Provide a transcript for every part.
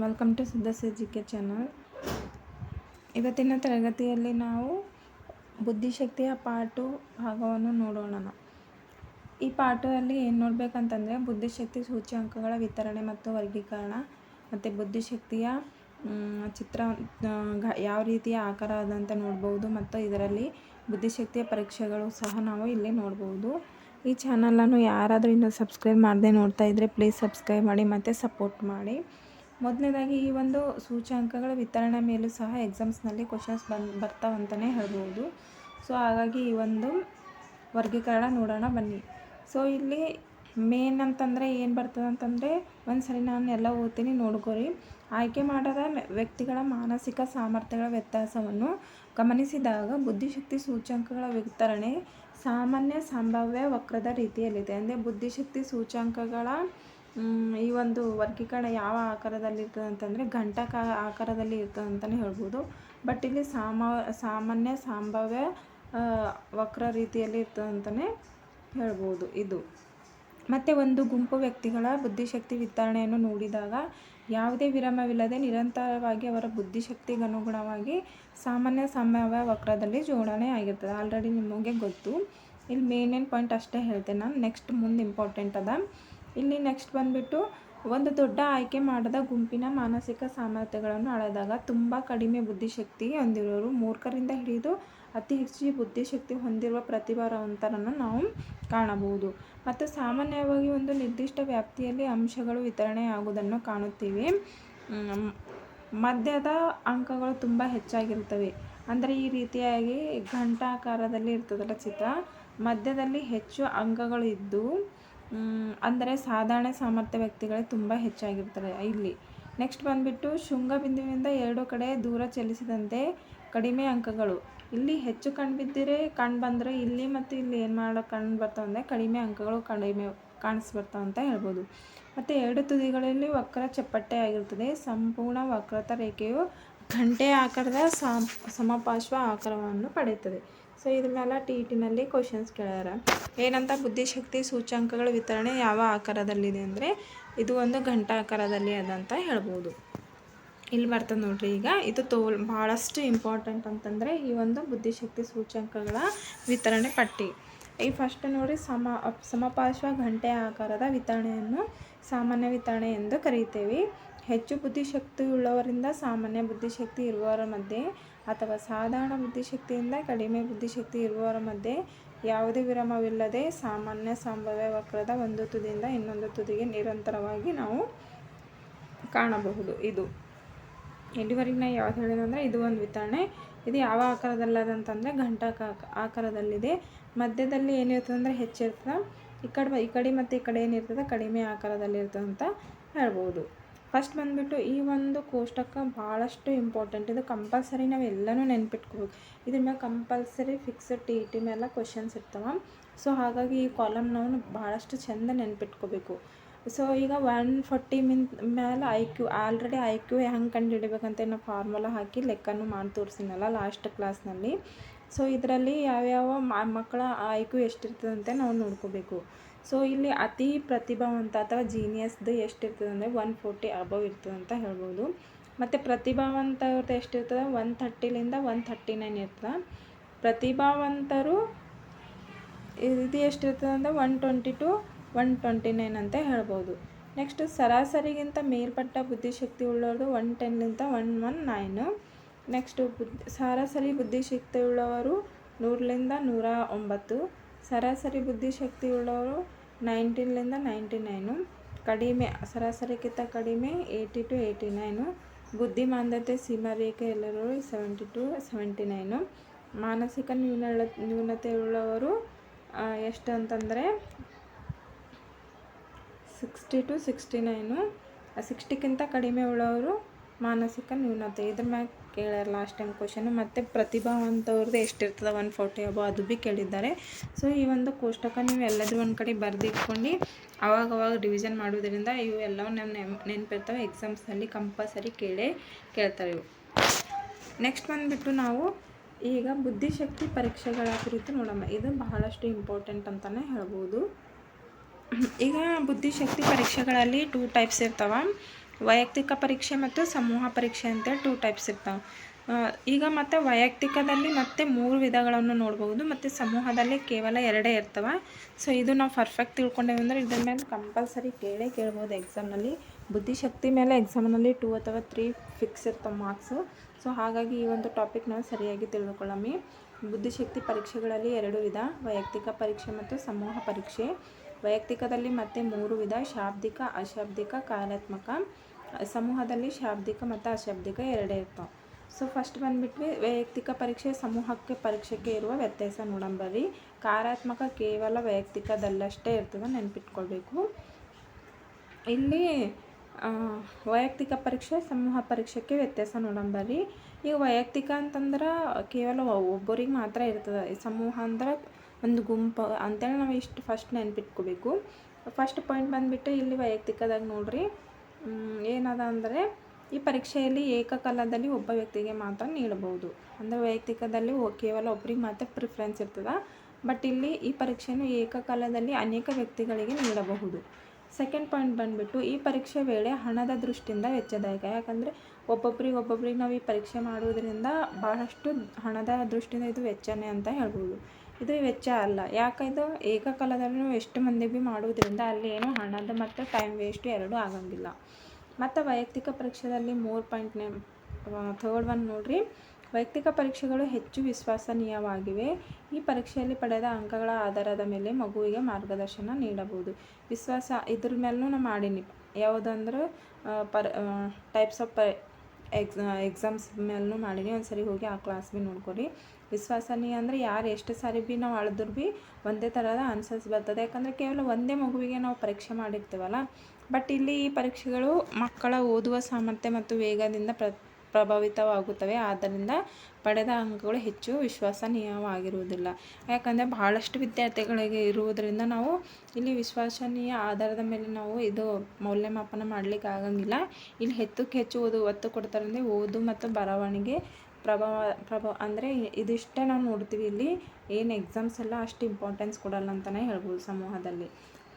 Welcome to Sadasya G K channel ಇವತ್ತಿನ ತರಗತಿಯಲ್ಲಿ ನಾವು ಬುದ್ಧಿಶಕ್ತಿಯ ಪಾಠು ಭಾಗವನ್ನು ನೋಡೋಣ. ಈ ಪಾಠದಲ್ಲಿ ಏನು ನೋಡಬೇಕಂತಂದರೆ ಬುದ್ಧಿಶಕ್ತಿ ಸೂಚ್ಯಾಂಕಗಳ ವಿತರಣೆ ಮತ್ತು ವರ್ಗೀಕರಣ ಮತ್ತು ಬುದ್ಧಿಶಕ್ತಿಯ ಚಿತ್ರ ಯಾವ ರೀತಿಯ ಆಕಾರ ಅದಂತ ನೋಡ್ಬೋದು ಮತ್ತು ಇದರಲ್ಲಿ ಬುದ್ಧಿಶಕ್ತಿಯ ಪರೀಕ್ಷೆಗಳು ಸಹ ನಾವು ಇಲ್ಲಿ ನೋಡ್ಬೋದು. ಈ ಚಾನಲನ್ನು ಯಾರಾದರೂ ಇನ್ನೂ ಸಬ್ಸ್ಕ್ರೈಬ್ ಮಾಡದೆ ನೋಡ್ತಾ ಇದ್ದರೆ ಪ್ಲೀಸ್ ಸಬ್ಸ್ಕ್ರೈಬ್ ಮಾಡಿ ಮತ್ತು ಸಪೋರ್ಟ್ ಮಾಡಿ. ಮೊದಲನೇದಾಗಿ ಈ ಒಂದು ಸೂಚ್ಯಂಕಗಳ ವಿತರಣೆ ಮೇಲೂ ಸಹ ಎಕ್ಸಾಮ್ಸ್ನಲ್ಲಿ ಕ್ವಶನ್ಸ್ ಬಂದು ಬರ್ತಾವಂತಲೇ ಹೇಳ್ಬೋದು. ಸೊ ಹಾಗಾಗಿ ಈ ಒಂದು ವರ್ಗೀಕರಣ ನೋಡೋಣ ಬನ್ನಿ. ಸೊ ಇಲ್ಲಿ ಮೇನ್ ಅಂತಂದರೆ ಏನು ಬರ್ತದೆ ಅಂತಂದರೆ ಒಂದು ಸರಿ ನಾನು ಎಲ್ಲ ಓದ್ತೀನಿ, ನೋಡ್ಕೊರಿ. ಆಯ್ಕೆ ಮಾಡದ ವ್ಯಕ್ತಿಗಳ ಮಾನಸಿಕ ಸಾಮರ್ಥ್ಯಗಳ ವ್ಯತ್ಯಾಸವನ್ನು ಗಮನಿಸಿದಾಗ ಬುದ್ಧಿಶಕ್ತಿ ಸೂಚ್ಯಂಕಗಳ ವಿತರಣೆ ಸಾಮಾನ್ಯ ಸಂಭಾವ್ಯ ವಕ್ರದ ರೀತಿಯಲ್ಲಿದೆ. ಅಂದರೆ ಬುದ್ಧಿಶಕ್ತಿ ಸೂಚ್ಯಂಕಗಳ ಈ ಒಂದು ವರ್ಗೀಕರಣ ಯಾವ ಆಕಾರದಲ್ಲಿ ಇರ್ತದೆ ಅಂತಂದರೆ ಘಂಟಕ ಆಕಾರದಲ್ಲಿ ಇರ್ತದೆ ಅಂತಲೇ ಹೇಳ್ಬೋದು. ಬಟ್ ಇಲ್ಲಿ ಸಾಮ, ಸಾಮಾನ್ಯ ಸಂಭಾವ್ಯ ವಕ್ರ ರೀತಿಯಲ್ಲಿ ಇರ್ತದೆ ಅಂತಲೇ ಹೇಳ್ಬೋದು ಇದು. ಮತ್ತು ಒಂದು ಗುಂಪು ವ್ಯಕ್ತಿಗಳ ಬುದ್ಧಿಶಕ್ತಿ ವಿತರಣೆಯನ್ನು ನೋಡಿದಾಗ ಯಾವುದೇ ವಿರಾಮವಿಲ್ಲದೆ ನಿರಂತರವಾಗಿ ಅವರ ಬುದ್ಧಿಶಕ್ತಿಗೆ ಅನುಗುಣವಾಗಿ ಸಾಮಾನ್ಯ ಸಂಭಾವ್ಯ ವಕ್ರದಲ್ಲಿ ಜೋಡಣೆ ಆಗಿರ್ತದೆ. ಆಲ್ರೆಡಿ ನಿಮಗೆ ಗೊತ್ತು. ಇಲ್ಲಿ ಮೇನ್ ಏನು ಪಾಯಿಂಟ್ ಅಷ್ಟೇ ಹೇಳ್ತೇನೆ ನಾನು. ನೆಕ್ಸ್ಟ್ ಮುಂದೆ ಇಂಪಾರ್ಟೆಂಟ್ ಅದ. ಇಲ್ಲಿ ನೆಕ್ಸ್ಟ್ ಬಂದುಬಿಟ್ಟು ಒಂದು ದೊಡ್ಡ ಆಯ್ಕೆ ಮಾಡದ ಗುಂಪಿನ ಮಾನಸಿಕ ಸಾಮರ್ಥ್ಯಗಳನ್ನು ಅಳೆದಾಗ ತುಂಬ ಕಡಿಮೆ ಬುದ್ಧಿಶಕ್ತಿ ಹೊಂದಿರೋರು ಮೂರ್ಖರಿಂದ ಹಿಡಿದು ಅತಿ ಹೆಚ್ಚು ಬುದ್ಧಿಶಕ್ತಿ ಹೊಂದಿರುವ ಪ್ರತಿಭಾವಂತರನ್ನು ನಾವು ಕಾಣಬಹುದು. ಮತ್ತು ಸಾಮಾನ್ಯವಾಗಿ ಒಂದು ನಿರ್ದಿಷ್ಟ ವ್ಯಾಪ್ತಿಯಲ್ಲಿ ಅಂಶಗಳು ವಿತರಣೆಯಾಗುವುದನ್ನು ಕಾಣುತ್ತೀವಿ. ಮಧ್ಯದ ಅಂಕಗಳು ತುಂಬ ಹೆಚ್ಚಾಗಿರುತ್ತವೆ. ಅಂದರೆ ಈ ರೀತಿಯಾಗಿ ಘಂಟಾಕಾರದಲ್ಲಿ ಇರ್ತದಲ್ಲ ಚಿತ್ರ. ಮಧ್ಯದಲ್ಲಿ ಹೆಚ್ಚು ಅಂಕಗಳು ಇದ್ದು ಅಂದರೆ ಸಾಧಾರಣ ಸಾಮರ್ಥ್ಯ ವ್ಯಕ್ತಿಗಳೇ ತುಂಬ ಹೆಚ್ಚಾಗಿರ್ತಾರೆ ಇಲ್ಲಿ. ನೆಕ್ಸ್ಟ್ ಬಂದುಬಿಟ್ಟು ಶೃಂಗಬಿಂದುವಿನಿಂದ ಎರಡು ಕಡೆ ದೂರ ಚಲಿಸಿದಂತೆ ಕಡಿಮೆ ಅಂಕಗಳು. ಇಲ್ಲಿ ಹೆಚ್ಚು ಕಂಡು ಬಂದರೆ ಇಲ್ಲಿ ಮತ್ತು ಇಲ್ಲಿ ಏನು ಮಾಡೋ ಕಂಡು ಬರ್ತಾವೆ ಅಂದರೆ ಕಡಿಮೆ ಅಂಕಗಳು ಕಡಿಮೆ ಕಾಣಿಸ್ಬರ್ತಾವೆ ಅಂತ ಹೇಳ್ಬೋದು. ಮತ್ತು ಎರಡು ತುದಿಗಳಲ್ಲಿ ವಕ್ರ ಚಪ್ಪಟ್ಟೆ ಆಗಿರ್ತದೆ. ಸಂಪೂರ್ಣ ವಕ್ರತ ರೇಖೆಯು ಗಂಟೆ ಆಕಾರದ ಸಮ, ಸಮಪಾರ್ಶ್ವ ಆಕಾರವನ್ನು ಪಡೆಯುತ್ತದೆ. ಸೊ ಇದ್ರ ಮೇಲೆ ಟಿ ಟಿನಲ್ಲಿ ಕ್ವಶನ್ಸ್ ಕೇಳ್ಯಾರ. ಏನಂತ ಬುದ್ಧಿಶಕ್ತಿ ಸೂಚ್ಯಾಂಕಗಳ ವಿತರಣೆ ಯಾವ ಆಕಾರದಲ್ಲಿದೆ ಅಂದರೆ ಇದು ಒಂದು ಘಂಟಾಕಾರದಲ್ಲಿ ಅದಂತ ಹೇಳ್ಬೋದು. ಇಲ್ಲಿ ಬರ್ತದೆ ನೋಡ್ರಿ ಈಗ. ಇದು ತೋಲ್ ಭಾಳಷ್ಟು ಇಂಪಾರ್ಟೆಂಟ್ ಅಂತಂದರೆ ಈ ಒಂದು ಬುದ್ಧಿಶಕ್ತಿ ಸೂಚ್ಯಾಂಕಗಳ ವಿತರಣೆ ಪಟ್ಟಿ. ಈ ಫಸ್ಟ್ ನೋಡಿ ಸಮ, ಸಮಪಾರ್ಶ್ವ ಗಂಟೆ ಆಕಾರದ ವಿತರಣೆಯನ್ನು ಸಾಮಾನ್ಯ ವಿತರಣೆ ಎಂದು ಕರೆಯುತ್ತೇವೆ ಹೆಚ್ಚು ಬುದ್ಧಿಶಕ್ತಿಯುಳ್ಳವರಿಂದ ಸಾಮಾನ್ಯ ಬುದ್ಧಿಶಕ್ತಿ ಇರುವವರ ಮಧ್ಯೆ ಅಥವಾ ಸಾಧಾರಣ ಬುದ್ಧಿಶಕ್ತಿಯಿಂದ ಕಡಿಮೆ ಬುದ್ಧಿಶಕ್ತಿ ಇರುವವರ ಮಧ್ಯೆ ಯಾವುದೇ ವಿರಾಮವಿಲ್ಲದೆ ಸಾಮಾನ್ಯ ಸಂಭಾವ್ಯ ವಕ್ರದ ಒಂದು ತುದಿಯಿಂದ ಇನ್ನೊಂದು ತುದಿಗೆ ನಿರಂತರವಾಗಿ ನಾವು ಕಾಣಬಹುದು. ಇದು ಇಲ್ಲಿವರೆಗೆ ನಾ ಯಾವ್ದು ಹೇಳಿದಂದರೆ ಇದು ಒಂದು ವಿತರಣೆ. ಇದು ಯಾವ ಆಕಾರದಲ್ಲದಂತಂದರೆ ಘಂಟಾಕ ಆಕಾರದಲ್ಲಿದೆ. ಮಧ್ಯದಲ್ಲಿ ಏನಿರ್ತದೆ ಅಂದರೆ ಹೆಚ್ಚಿರ್ತದೆ. ಈ ಕಡೆ ಈ ಕಡೆ ಮತ್ತು ಈ ಕಡೆ ಏನಿರ್ತದೆ? ಕಡಿಮೆ ಆಕಾರದಲ್ಲಿರ್ತದೆ ಅಂತ ಹೇಳ್ಬೋದು. ಫಸ್ಟ್ ಬಂದುಬಿಟ್ಟು ಈ ಒಂದು ಕೋಷ್ಟಕ ಭಾಳಷ್ಟು ಇಂಪಾರ್ಟೆಂಟ್ ಇದು ಕಂಪಲ್ಸರಿ ನಾವು ಎಲ್ಲನೂ ನೆನ್ಪಿಟ್ಕೋಬೇಕು. ಇದ್ರ ಮೇಲೆ ಕಂಪಲ್ಸರಿ ಫಿಕ್ಸ್ಡ್ ಟಿ ಟಿ ಮೇಲೆ ಕ್ವಶನ್ಸ್ ಇರ್ತವೆ. ಸೊ ಹಾಗಾಗಿ ಈ ಕಾಲಮ್ ನಾವು ಭಾಳಷ್ಟು ಚೆಂದ ನೆನ್ಪಿಟ್ಕೋಬೇಕು. ಸೊ ಈಗ ಒನ್ ಫಾರ್ಟಿ ಮಿನ್ ಮೇಲೆ I Q already I Q ಹೆಂಗೆ ಕಂಡು ಹಿಡಿಬೇಕಂತ ನಾವು ಫಾರ್ಮುಲಾ ಹಾಕಿ ಲೆಕ್ಕನೂ ಮಾಡಿ ತೋರಿಸಿನಲ್ಲ ಲಾಸ್ಟ್ ಕ್ಲಾಸ್ನಲ್ಲಿ ಸೊ ಇದರಲ್ಲಿ ಯಾವ್ಯಾವ ಮಕ್ಕಳ ಎಷ್ಟಿರ್ತದೆ ಅಂತ ನಾವು ನೋಡ್ಕೋಬೇಕು. ಸೊ ಇಲ್ಲಿ ಅತಿ ಪ್ರತಿಭಾವಂತ ಅಥವಾ ಜೀನಿಯಸ್ದು ಎಷ್ಟಿರ್ತದೆ ಅಂದರೆ ಒನ್ ಫೋರ್ಟಿ ಅಬವ್ ಅಂತ ಹೇಳ್ಬೋದು. ಮತ್ತು ಪ್ರತಿಭಾವಂತ ಅವ್ರದ್ದು ಎಷ್ಟಿರ್ತದೆ ಒನ್ ಥರ್ಟಿಲಿಂದ ಒನ್ ಥರ್ಟಿ ನೈನ್ ಇರ್ತದೆ. ಪ್ರತಿಭಾವಂತರು ಇದು ಎಷ್ಟಿರ್ತದೆ ಅಂದರೆ one twenty two one twenty nine ಅಂತ ಹೇಳ್ಬೋದು. ನೆಕ್ಸ್ಟ್ ಸರಾಸರಿಗಿಂತ ಮೇಲ್ಪಟ್ಟ ಬುದ್ಧಿಶಕ್ತಿ ಉಳ್ಳೋರ್ದು ಒನ್ ಟೆನ್ನಿಂದ ಒನ್ ಒನ್ ನೈನು ನೆಕ್ಸ್ಟು ಬುದ್ಧಿ, ಸರಾಸರಿ ಬುದ್ಧಿಶಕ್ತಿಯುಳ್ಳವರು ನೂರರಿಂದ ನೂರ ಒಂಬತ್ತು. ಸರಾಸರಿ ಬುದ್ಧಿಶಕ್ತಿಯುಳ್ಳವರು ನೈನ್ಟೀನ್ಲಿಂದ ನೈಂಟಿ ನೈನು. ಕಡಿಮೆ, ಸರಾಸರಿಗಿಂತ ಕಡಿಮೆ ಏಯ್ಟಿ ಟು ಏಯ್ಟಿ ನೈನು. ಬುದ್ಧಿಮಾಂದ್ಯತೆ ಎಲ್ಲರೂ ಸೆವೆಂಟಿ ಟು ಸೆವೆಂಟಿ ನೈನು. ಮಾನಸಿಕ ನ್ಯೂನ ನ್ಯೂನತೆ ಉಳ್ಳವರು ಎಷ್ಟು ಅಂತಂದರೆ ಸಿಕ್ಸ್ಟಿ ಟು ಸಿಕ್ಸ್ಟಿ ನೈನು. ಸಿಕ್ಸ್ಟಿಗಿಂತ ಕಡಿಮೆ ಉಳ್ಳವರು ಮಾನಸಿಕ ನ್ಯೂನತೆ. ಇದ್ರ ಮ್ಯಾಗ ಕೇಳ್ಯಾರ ಲಾಸ್ಟ್ ಟೈಮ್ ಕ್ವಶನ್ ಮತ್ತು ಪ್ರತಿಭಾವಂತವ್ರದ್ದು ಎಷ್ಟಿರ್ತದೆ ಒನ್ ಫೋರ್ಟಿ ಅಬೋ ಅದು ಭೀ ಕೇಳಿದ್ದಾರೆ. ಸೊ ಈ ಒಂದು ಕೋಷ್ಟಕ ನೀವು ಎಲ್ಲಾದರೂ ಒಂದು ಕಡೆ ಬರೆದಿಟ್ಕೊಂಡು ಅವಾಗ ಅವಾಗ ರಿವಿಷನ್ ಮಾಡೋದ್ರಿಂದ ಇವು ಎಲ್ಲವೂ ನಮ್ಮ ನೆಮ್ ನೆನಪಿರ್ತವೆ ಎಕ್ಸಾಮ್ಸಲ್ಲಿ ಕಂಪಲ್ಸರಿ ಕೇಳೇ ಕೇಳ್ತಾರೆ ಇವು. ನೆಕ್ಸ್ಟ್ ಬಂದುಬಿಟ್ಟು ನಾವು ಈಗ ಬುದ್ಧಿಶಕ್ತಿ ಪರೀಕ್ಷೆಗಳ ಕುರಿತು ನೋಡೋಣ. ಇದು ಬಹಳಷ್ಟು ಇಂಪಾರ್ಟೆಂಟ್ ಅಂತಲೇ ಹೇಳ್ಬೋದು. ಈಗ ಬುದ್ಧಿಶಕ್ತಿ ಪರೀಕ್ಷೆಗಳಲ್ಲಿ ಟೂ ಟೈಪ್ಸ್ ಇರ್ತವೆ. ವೈಯಕ್ತಿಕ ಪರೀಕ್ಷೆ ಮತ್ತು ಸಮೂಹ ಪರೀಕ್ಷೆ ಅಂತೇಳಿ ಟೂ ಟೈಪ್ಸ್ ಇರ್ತಾವೆ. ಈಗ ಮತ್ತು ವೈಯಕ್ತಿಕದಲ್ಲಿ ಮತ್ತೆ ಮೂರು ವಿಧಗಳನ್ನು ನೋಡ್ಬೋದು ಮತ್ತು ಸಮೂಹದಲ್ಲಿ ಕೇವಲ ಎರಡೇ ಇರ್ತವೆ. ಸೊ ಇದು ನಾವು ಪರ್ಫೆಕ್ಟ್ ತಿಳ್ಕೊಂಡೇವೆ ಅಂದರೆ ಇದ್ರ ಮೇಲೆ ಕಂಪಲ್ಸರಿ ಕೇಳೇ ಕೇಳ್ಬೋದು ಎಕ್ಸಾಮ್ನಲ್ಲಿ ಬುದ್ಧಿಶಕ್ತಿ ಮೇಲೆ ಎಕ್ಸಾಮ್ನಲ್ಲಿ ಟೂ ಅಥವಾ ತ್ರೀ ಫಿಕ್ಸ್ ಇರ್ತವೆ ಮಾರ್ಕ್ಸು ಸೊ ಹಾಗಾಗಿ ಈ ಒಂದು ಟಾಪಿಕ್ ನಾವು ಸರಿಯಾಗಿ ತಿಳಿದುಕೊಳ್ಳಮ್ಮಿ ಬುದ್ಧಿಶಕ್ತಿ ಪರೀಕ್ಷೆಗಳಲ್ಲಿ ಎರಡು ವಿಧ, ವೈಯಕ್ತಿಕ ಪರೀಕ್ಷೆ ಮತ್ತು ಸಮೂಹ ಪರೀಕ್ಷೆ. ವೈಯಕ್ತಿಕದಲ್ಲಿ ಮತ್ತೆ ಮೂರು ವಿಧ, ಶಾಬ್ದಿಕ, ಅಶಾಬ್ದಿಕ, ಕಾರ್ಯಾತ್ಮಕ. ಸಮೂಹದಲ್ಲಿ ಶಾಬ್ದಿಕ ಮತ್ತು ಅಶಾಬ್ದಿಕ ಎರಡೇ ಇರ್ತಾವೆ. ಸೊ ಫಸ್ಟ್ ಬಂದುಬಿಟ್ವಿ, ವೈಯಕ್ತಿಕ ಪರೀಕ್ಷೆ ಸಮೂಹಕ್ಕೆ ಪರೀಕ್ಷೆಗೆ ಇರುವ ವ್ಯತ್ಯಾಸ ನೋಡಂಬರ್ರಿ ಕಾರಾತ್ಮಕ ಕೇವಲ ವೈಯಕ್ತಿಕದಲ್ಲಷ್ಟೇ ಇರ್ತದೆ ನೆನ್ಪಿಟ್ಕೊಳ್ಬೇಕು. ಇಲ್ಲಿ ವೈಯಕ್ತಿಕ ಪರೀಕ್ಷೆ ಸಮೂಹ ಪರೀಕ್ಷೆಗೆ ವ್ಯತ್ಯಾಸ ನೋಡಂಬರ್ರಿ ಈಗ ವೈಯಕ್ತಿಕ ಅಂತಂದ್ರೆ ಕೇವಲ ಒಬ್ಬರಿಗೆ ಮಾತ್ರ ಇರ್ತದೆ. ಸಮೂಹ ಅಂದ್ರೆ ಒಂದು ಗುಂಪು ಅಂತೇಳಿ ನಾವು ಇಷ್ಟು ಫಸ್ಟ್ ನೆನ್ಪಿಟ್ಕೋಬೇಕು. ಫಸ್ಟ್ ಪಾಯಿಂಟ್ ಬಂದುಬಿಟ್ಟು ಇಲ್ಲಿ ವೈಯಕ್ತಿಕದಾಗ ನೋಡ್ರಿ. ಏನದ ಅಂದರೆ ಈ ಪರೀಕ್ಷೆಯಲ್ಲಿ ಏಕಕಾಲದಲ್ಲಿ ಒಬ್ಬ ವ್ಯಕ್ತಿಗೆ ಮಾತ್ರ ನೀಡಬಹುದು. ಅಂದರೆ ವೈಯಕ್ತಿಕದಲ್ಲಿ ಕೇವಲ ಒಬ್ಬರಿಗೆ ಮಾತ್ರ ಪ್ರಿಫರೆನ್ಸ್ ಇರ್ತದೆ. ಬಟ್ ಇಲ್ಲಿ ಈ ಪರೀಕ್ಷೆಯನ್ನು ಏಕಕಾಲದಲ್ಲಿ ಅನೇಕ ವ್ಯಕ್ತಿಗಳಿಗೆ ನೀಡಬಹುದು. ಸೆಕೆಂಡ್ ಪಾಯಿಂಟ್ ಬಂದುಬಿಟ್ಟು ಈ ಪರೀಕ್ಷೆ ವೇಳೆ ಹಣದ ದೃಷ್ಟಿಯಿಂದ ವೆಚ್ಚದಾಯಕ. ಯಾಕಂದರೆ ಒಬ್ಬೊಬ್ಬರಿಗೆ ಒಬ್ಬೊಬ್ಬರಿಗೆ ನಾವು ಈ ಪರೀಕ್ಷೆ ಮಾಡುವುದರಿಂದ ಬಹಳಷ್ಟು ಹಣದ ದೃಷ್ಟಿಯಿಂದ ಇದು ವೆಚ್ಚನೇ ಅಂತ ಹೇಳ್ಬೋದು. ಇದು ವೆಚ್ಚ ಅಲ್ಲ. ಯಾಕಂದ್ರೆ ಏಕಕಾಲದಲ್ಲಿ ಎಷ್ಟು ಮಂದಿ ಭೀ ಮಾಡುವುದರಿಂದ ಅಲ್ಲಿ ಏನು ಹಣದ ಮತ್ತು ಟೈಮ್ ವೇಸ್ಟು ಎರಡೂ ಆಗಂಗಿಲ್ಲ. ಮತ್ತು ವೈಯಕ್ತಿಕ ಪರೀಕ್ಷೆಯಲ್ಲಿ ಮೂರು ಪಾಯಿಂಟ್ನೇ ಥರ್ಡ್ ಒನ್ ನೋಡಿರಿ. ವೈಯಕ್ತಿಕ ಪರೀಕ್ಷೆಗಳು ಹೆಚ್ಚು ವಿಶ್ವಾಸನೀಯವಾಗಿವೆ. ಈ ಪರೀಕ್ಷೆಯಲ್ಲಿ ಪಡೆದ ಅಂಕಗಳ ಆಧಾರದ ಮೇಲೆ ಮಗುವಿಗೆ ಮಾರ್ಗದರ್ಶನ ನೀಡಬಹುದು. ವಿಶ್ವಾಸ ಇದ್ರ ಮೇಲೂ ನಾ ಮಾಡೀನಿ. ಯಾವುದಂದ್ರೆ ಪರ್ ಟೈಪ್ಸ್ ಆಫ್ ಪ ಎಕ್ಸ್ ಎಕ್ಸಾಮ್ಸ್ ಮೇಲೂ ಮಾಡೀನಿ. ಒಂದು ಸರಿ ಹೋಗಿ ಆ ಕ್ಲಾಸ್ ಭೀ ನೋಡ್ಕೊರಿ ವಿಶ್ವಾಸನೀಯ ಅಂದರೆ ಯಾರು ಎಷ್ಟು ಸಾರಿ ಭೀ ನಾವು ಅಳಿದ್ರು ಭೀ ಒಂದೇ ಥರದ ಆನ್ಸರ್ಸ್ ಬರ್ತದೆ. ಯಾಕಂದರೆ ಕೇವಲ ಒಂದೇ ಮಗುವಿಗೆ ನಾವು ಪರೀಕ್ಷೆ ಮಾಡಿರ್ತೀವಲ್ಲ. ಬಟ್ ಇಲ್ಲಿ ಈ ಪರೀಕ್ಷೆಗಳು ಮಕ್ಕಳ ಓದುವ ಸಾಮರ್ಥ್ಯ ಮತ್ತು ವೇಗದಿಂದ ಪ್ರ ಪ್ರಭಾವಿತವಾಗುತ್ತವೆ. ಆದ್ದರಿಂದ ಪಡೆದ ಅಂಕಗಳು ಹೆಚ್ಚು ವಿಶ್ವಾಸನೀಯವಾಗಿರುವುದಿಲ್ಲ. ಯಾಕಂದರೆ ಬಹಳಷ್ಟು ವಿದ್ಯಾರ್ಥಿಗಳಿಗೆ ಇರುವುದರಿಂದ ನಾವು ಇಲ್ಲಿ ವಿಶ್ವಾಸನೀಯ ಆಧಾರದ ಮೇಲೆ ನಾವು ಇದು ಮೌಲ್ಯಮಾಪನ ಮಾಡಲಿಕ್ಕೆ ಆಗಂಗಿಲ್ಲ. ಇಲ್ಲಿ ಹೆಚ್ಚಕ್ಕೆ ಹೆಚ್ಚು ಓದು, ಒತ್ತು ಕೊಡ್ತಾರೆ ಅಂದರೆ ಓದು ಮತ್ತು ಬರವಣಿಗೆ ಪ್ರಭಾವ ಪ್ರಭಾವ ಅಂದರೆ ಇದಿಷ್ಟೇ ನಾವು ನೋಡ್ತೀವಿ ಇಲ್ಲಿ. ಏನು ಎಕ್ಸಾಮ್ಸ್ ಎಲ್ಲ ಅಷ್ಟು ಇಂಪಾರ್ಟೆನ್ಸ್ ಕೊಡಲ್ಲ ಅಂತಲೇ ಹೇಳ್ಬೋದು ಸಮೂಹದಲ್ಲಿ.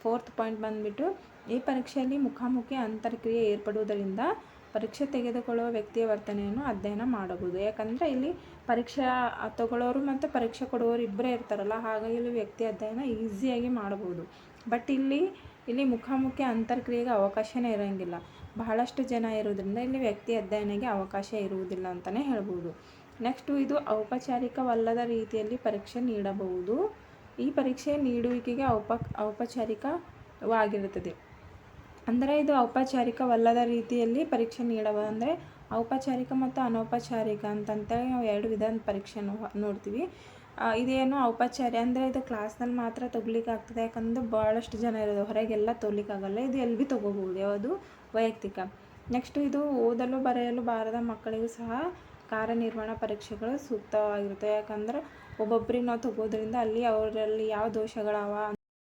ಫೋರ್ತ್ ಪಾಯಿಂಟ್ ಬಂದುಬಿಟ್ಟು ಈ ಪರೀಕ್ಷೆಯಲ್ಲಿ ಮುಖಾಮುಖಿ ಅಂತರ್ಕ್ರಿಯೆ ಏರ್ಪಡುವುದರಿಂದ ಪರೀಕ್ಷೆ ತೆಗೆದುಕೊಳ್ಳುವ ವ್ಯಕ್ತಿಯ ವರ್ತನೆಯನ್ನು ಅಧ್ಯಯನ ಮಾಡಬಹುದು. ಯಾಕಂದರೆ ಇಲ್ಲಿ ಪರೀಕ್ಷೆ ತಗೊಳ್ಳೋರು ಮತ್ತು ಪರೀಕ್ಷೆ ಕೊಡುವವರು ಇಬ್ಬರೇ ಇರ್ತಾರಲ್ಲ ಹಾಗಾಗಿ ಇಲ್ಲಿ ವ್ಯಕ್ತಿ ಅಧ್ಯಯನ ಈಸಿಯಾಗಿ ಮಾಡಬಹುದು. ಬಟ್ ಇಲ್ಲಿ ಇಲ್ಲಿ ಮುಖಾಮುಖಿ ಅಂತರ್ಕ್ರಿಯೆಗೆ ಅವಕಾಶನೇ ಇರೋಂಗಿಲ್ಲ. ಬಹಳಷ್ಟು ಜನ ಇರೋದ್ರಿಂದ ಇಲ್ಲಿ ವ್ಯಕ್ತಿ ಅಧ್ಯಯನಕ್ಕೆ ಅವಕಾಶ ಇರುವುದಿಲ್ಲ ಅಂತಲೇ ಹೇಳ್ಬೋದು. ನೆಕ್ಸ್ಟು ಇದು ಔಪಚಾರಿಕವಲ್ಲದ ರೀತಿಯಲ್ಲಿ ಪರೀಕ್ಷೆ ನೀಡಬಹುದು. ಈ ಪರೀಕ್ಷೆ ನೀಡುವಿಕೆಗೆ ಔಪ, ಔಪಚಾರಿಕವಾಗಿರುತ್ತದೆ. ಅಂದರೆ ಇದು ಔಪಚಾರಿಕವಲ್ಲದ ರೀತಿಯಲ್ಲಿ ಪರೀಕ್ಷೆ ನೀಡಬಹುದು ಅಂದರೆ ಔಪಚಾರಿಕ ಮತ್ತು ಅನೌಪಚಾರಿಕ ಅಂತಂತೇಳಿ ನಾವು ಎರಡು ವಿಧದ ಪರೀಕ್ಷೆ ನೋಡ್ತೀವಿ. ಇದೇನು ಔಪಚಾರಿ ಅಂದರೆ ಇದು ಕ್ಲಾಸ್ನಲ್ಲಿ ಮಾತ್ರ ತೊಗೊಲಿಕ್ಕೆ ಆಗ್ತದೆ ಯಾಕಂದ್ರೆ ಭಾಳಷ್ಟು ಜನ ಇರೋದು, ಹೊರಗೆಲ್ಲ ತೊಗೊಲಿಕ್ಕಾಗಲ್ಲ ಇದು ಎಲ್ಲಿ ಭೀ ತೊಗೋಬೋದು ಯಾವುದು ವೈಯಕ್ತಿಕ. ನೆಕ್ಸ್ಟು ಇದು ಓದಲು ಬರೆಯಲು ಬಾರದ ಮಕ್ಕಳಿಗೂ ಸಹ ಕಾರ್ಯನಿರ್ವಹಣ ಪರೀಕ್ಷೆಗಳು ಸೂಕ್ತವಾಗಿರುತ್ತೆ. ಯಾಕಂದ್ರೆ ಒಬ್ಬೊಬ್ಬರಿಗೆ ನಾವು ತಗೋದ್ರಿಂದ ಅಲ್ಲಿ ಅವರಲ್ಲಿ ಯಾವ ದೋಷಗಳವ